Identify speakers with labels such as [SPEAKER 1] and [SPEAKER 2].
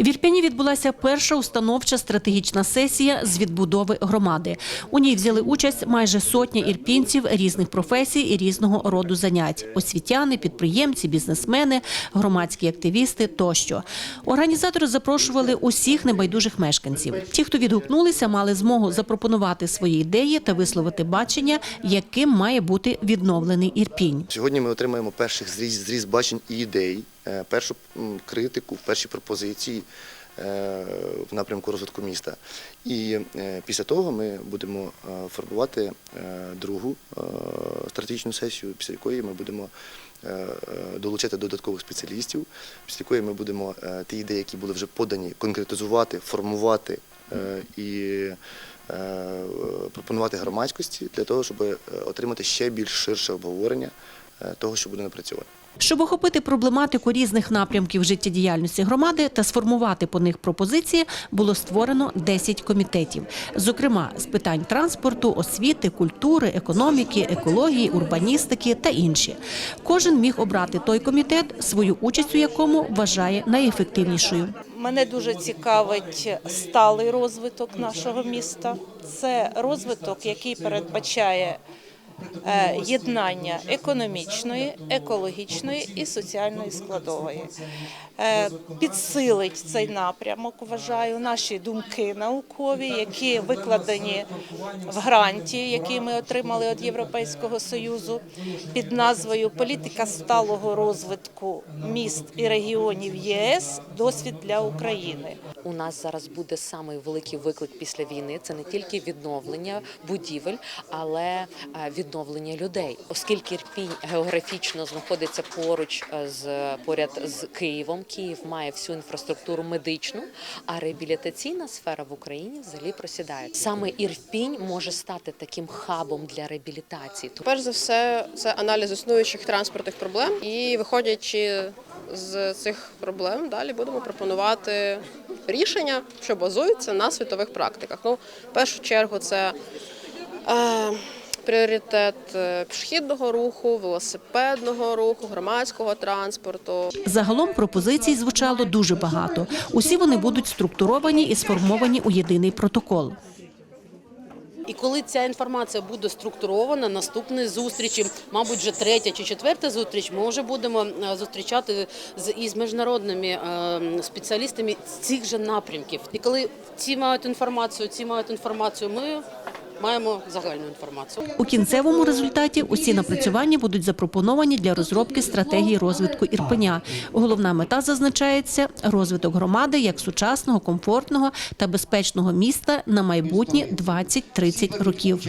[SPEAKER 1] В Ірпені відбулася перша установча стратегічна сесія з відбудови громади. У ній взяли участь майже сотня ірпінців різних професій і різного роду занять: освітяни, підприємці, бізнесмени, громадські активісти тощо. Організатори запрошували усіх небайдужих мешканців. Ті, хто відгукнулися, мали змогу запропонувати свої ідеї та висловити бачення, яким має бути відновлений Ірпінь.
[SPEAKER 2] Сьогодні ми отримаємо перших зріз, зріз бачень і ідей, першу критику, перші пропозиції е, в напрямку розвитку міста. І е, після того ми будемо е, формувати е, другу е, стратегічну сесію, після якої ми будемо е, е, долучати додаткових спеціалістів, після якої ми будемо е, ті ідеї, які були вже подані, конкретизувати, формувати е, і е, пропонувати громадськості для того, щоб е, отримати ще більш ширше обговорення е, того, що буде напрацьовано.
[SPEAKER 1] Щоб охопити проблематику різних напрямків життєдіяльності громади та сформувати по них пропозиції, було створено 10 комітетів, зокрема з питань транспорту, освіти, культури, економіки, екології, урбаністики та інші. Кожен міг обрати той комітет, свою участь у якому вважає найефективнішою.
[SPEAKER 3] Мене дуже цікавить сталий розвиток нашого міста. Це розвиток, який передбачає єднання економічної, екологічної і соціальної складової. Е, Підсилить цей напрямок, вважаю, наші думки наукові, які викладені в гранті, який ми отримали від Європейського союзу під назвою Політика сталого розвитку міст і регіонів ЄС. Досвід для України.
[SPEAKER 4] У нас зараз буде самий великий виклик після війни. Це не тільки відновлення будівель, але е, відновлення людей, оскільки Ірпінь географічно знаходиться поруч е, з поряд з Києвом. Київ має всю інфраструктуру медичну, а реабілітаційна сфера в Україні взагалі просідає. Саме Ірпінь може стати таким хабом для реабілітації.
[SPEAKER 5] Перш за все, це аналіз існуючих транспортних проблем, і виходячи з цих проблем, далі будемо пропонувати рішення, що базуються на світових практиках. Ну, в першу чергу, це е, пріоритет е, пішохідного руху, велосипедного руху, громадського транспорту.
[SPEAKER 1] Загалом пропозицій звучало дуже багато. Усі вони будуть структуровані і сформовані у єдиний протокол.
[SPEAKER 6] І коли ця інформація буде структурована, наступної зустрічі, мабуть, вже третя чи четверта зустріч, ми вже будемо е, зустрічати з із міжнародними е, спеціалістами цих же напрямків. І коли ці мають інформацію, ці мають інформацію, ми маємо загальну інформацію.
[SPEAKER 1] У кінцевому результаті усі напрацювання будуть запропоновані для розробки стратегії розвитку Ірпеня. Головна мета зазначається розвиток громади як сучасного, комфортного та безпечного міста на майбутні 20-30 років.